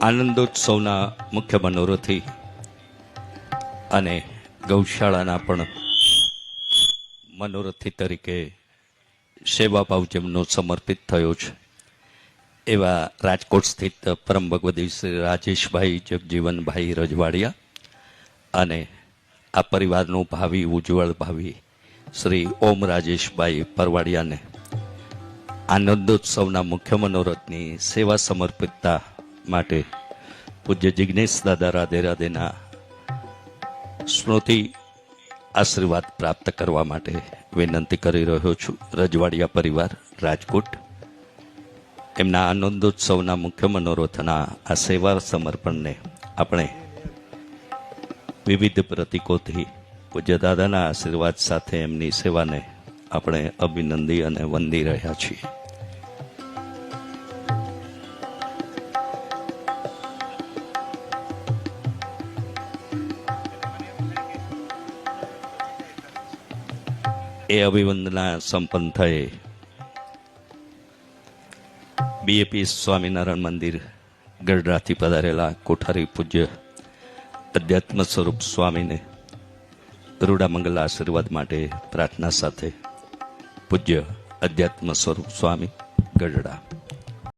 આનંદોત્સવના મુખ્ય મનોરથી અને ગૌશાળાના પણ મનોરથી તરીકે સેવાભાવ જેમનો સમર્પિત થયો છે. એવા રાજકોટ સ્થિત પરમ ભગવદી શ્રી રાજેશભાઈ જગજીવનભાઈ રજવાડિયા અને આ પરિવારનું ભાવિ ઉજ્જવળ ભાવિ શ્રી ઓમ રાજેશભાઈ પરવાડિયાને આનંદોત્સવના મુખ્ય મનોરથની સેવા સમર્પિતતા માટે પૂજ્ય જિજ્ઞેશ દાદા રાધે રાધેના સ્મૃતિ આશીર્વાદ પ્રાપ્ત કરવા માટે વિનંતી કરી રહ્યો છું. રજવાડિયા પરિવાર, રાજકોટ. એમના આનંદોત્સવના મુખ્ય મનોરથના આ સેવા સમર્પણને આપણે વિવિધ પ્રતિકોથી પૂજ્ય દાદાના આશીર્વાદ સાથે એમની સેવાને આપણે અભિનંદી અને વંદી રહ્યા છીએ. એ અભિવંદના સંપન્ન થયે બીએપી સ્વામિનારાયણ મંદિર ગઢડાથી પધારેલા કોઠારી પૂજ્ય અધ્યાત્મ સ્વરૂપ સ્વામીને મંગલ આશીર્વાદ માટે પ્રાર્થના સાથે પૂજ્ય અધ્યાત્મ સ્વરૂપ સ્વામી ગઢડા.